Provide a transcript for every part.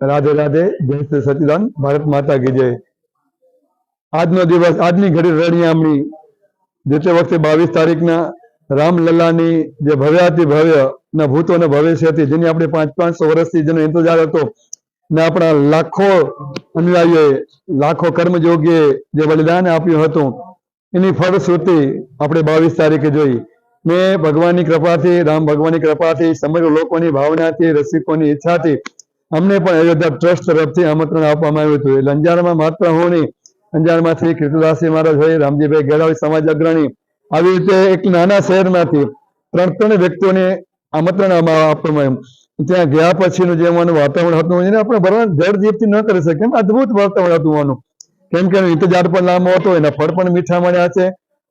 રાધે રાધે, જય સચિદાન, ભારત માતા કી જય. આજનો દિવસ, આજની ઘડી રણિયામણી જે તે વખતે બાવીસ તારીખના રામલલ્લાની જે ભવ્યાતિ ભવ્ય ના ભૂતો ને ભવિષ્ય હતી, જેની આપણે પાંચ, પાંચસો વર્ષથી જેનો ઇંતજાર હતો, ને આપણા લાખો અનુયાયીઓએ, લાખો કર્મયોગીએ જે બલિદાન આપ્યું હતું, એની ફળશ્રુતિ આપણે બાવીસ તારીખે જોઈ. ને ભગવાનની કૃપાથી, રામ ભગવાનની કૃપાથી સમગ્ર લોકોની ભાવનાથી, રસિકોની ઈચ્છાથી અમને પણ અયોધ્યા ટ્રસ્ટ તરફથી આમંત્રણ આપવામાં આવ્યું હતું. એટલે અંજારમાં માત્ર હું નહીં, અંજારમાંથી કૃષ્ણદાસજી મહારાજ હોય, રામજીભાઈ ગેરાવી સમાજ અગ્રણી, આવી રીતે એક નાના શહેરમાંથી ત્રણ ત્રણ વ્યક્તિઓને આમંત્રણ આપવામાં આવ્યું. ત્યાં ગયા પછીનું જે મને વાતાવરણ હતું, એને આપણે ભરવાન જળ જીભથી ન કરી શકીએ. એમ અદભુત વાતાવરણ હતું આનું. કેમ કે ઇંતજાર પણ લાંબો હતો, એના ફળ પણ મીઠા મળ્યા છે.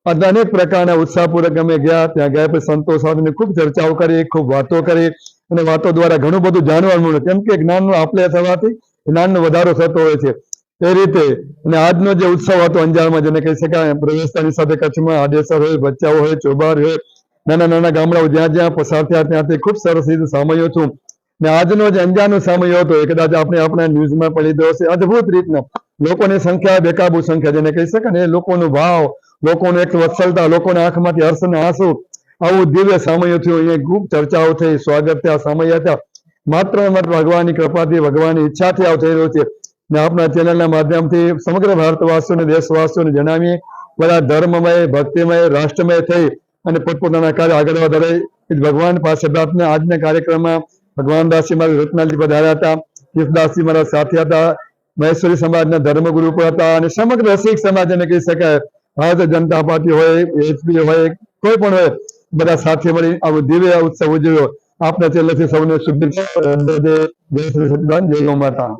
અને અનેક પ્રકારના ઉત્સાહપૂર્વક અમે ગયા, ત્યાં ગયા પછી સંતોષ સાથેની ખૂબ ચર્ચાઓ કરી, ખૂબ વાતો કરી. અને વાતો દ્વારા ઘણું બધું જાણવા મળ્યું. કેમ કે જ્ઞાનનો આપલે થવાથી જ્ઞાનનો વધારો થતો હોય છે. એ રીતે અને આજનો જે ઉત્સવ હતો અંજારમાં, જેને કહી શકાય, પ્રવેશતાની સાથે કચ્છમાં આડેસર હોય, બચ્ચાઓ હોય, ચોબાર હોય, નાના નાના ગામડાઓ જ્યાં જ્યાં પસાર થયા ત્યાંથી ખૂબ સરસ રીતે સામયો છું. ને આજનો જે અંજારનો સામયો હતો, એ કદાચ આપણે આપણા ન્યૂઝમાં પણ લીધો હશે. અદભુત રીતનો લોકોની સંખ્યા, બેકાબુ સંખ્યા, જેને કહી શકાય ને, એ લોકોનો ભાવ, લોકોનો એક વત્સલતા, લોકોના આંખમાંથી હર્ષ અને આંસુ આવું દિવ્ય સમય થયું. અહીંયા ખૂબ ચર્ચાઓ થઈ, સ્વાગત થયા, સમય હતા. માત્ર માત્ર ભગવાનની કૃપાથી ભગવાનની ઈચ્છાથી આવ થઈ રહ્યું છે. ને આપણા ચેનલના માધ્યમથી સમગ્ર ભારતવાસીઓને, દેશવાસીઓને જણાવીએ, બધા ધર્મમય, ભક્તિમય, રાષ્ટ્રમય થઈ અને પોતપોતાના કાર્ય આગળ વધારે. ભગવાન પાસે પ્રાર્થના. આજના કાર્યક્રમમાં ભગવાન દાસજી મારા રત્નાજી પધાર્યા હતા. કીર્તદાસજી મારા સાથે હતા. મહેશ્વરી સમાજના ધર્મગુરુ પણ હતા અને સમગ્ર રસિક સમાજ એને કહી શકાય. ભારતીય જનતા પાર્ટી હોય, એચપી હોય, કોઈ પણ હોય બધા સાથે મળી આવો દિવ્ય ઉત્સવ ઉજવ્યો. આપના ચેનલથી સૌને શુભેચ્છા જય શ્રી જય ગૌ માતા.